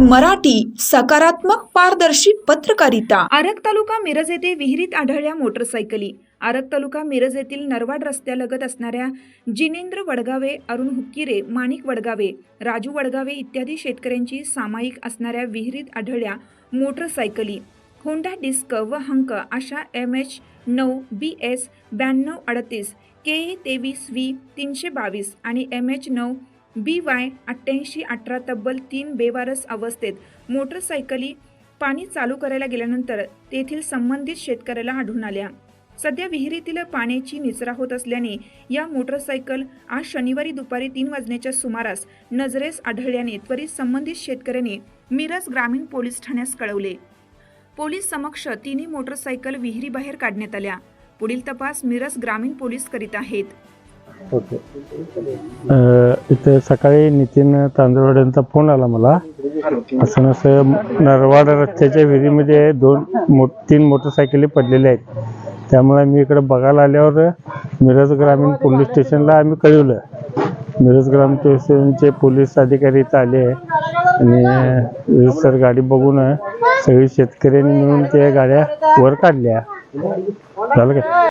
मराठी सकारात्मक पारदर्शी पत्रकारिता. आरग तालुका मिरज येथे विहिरीत आढळल्या मोटरसायकली. आरग तालुका मिरज येथील नरवाड रस्त्यालगत असणाऱ्या जिनेंद्र वडगावे अरुण हुक्किरे माणिक वडगावे राजू वडगावे इत्यादी शेतकऱ्यांची सामायिक असणाऱ्या विहिरीत आढळल्या मोटरसायकली. होंडा डिस्क व हंक अशा एम एच नऊ बी एस ब्याण्णव अडतीस के ए तेवीस व्ही तीनशे बावीस आणि एम एच नऊ बी वाय अठ्ठ्याऐंशी अठरा तब्बल तीन बेवारस अवस्थेत मोटरसायकली पाणी चालू करायला गेल्यानंतर तेथील संबंधित शेतकऱ्याला आढळून आल्या. सध्या विहिरीतील पाण्याची निचरा होत असल्याने या मोटरसायकल आज शनिवारी दुपारी तीन वाजण्याच्या सुमारास नजरेस आढळल्याने त्वरित संबंधित शेतकऱ्याने मिरज ग्रामीण पोलीस ठाण्यास कळवले. पोलीस समक्ष तिन्ही मोटरसायकल विहिरीबाहेर काढण्यात आल्या. पुढील तपास मिरज ग्रामीण पोलीस करीत आहेत. ओके. इथे सकाळी नितीन तांदळवाड्यांचा फोन आला मला. असं असं नरवाड रस्त्याच्या विहिरीमध्ये दोन मो तीन मोटरसायकली पडलेल्या आहेत. त्यामुळे मी इकडे बघायला आल्यावर मिरज ग्रामीण पोलीस स्टेशनला आम्ही कळवलं. मिरज ग्रामीण स्टेशनचे पोलीस अधिकारी इथं आले आणि सर गाडी बघून सगळी शेतकऱ्यांनी मिळून त्या गाड्या वर काढल्या. झालं काय?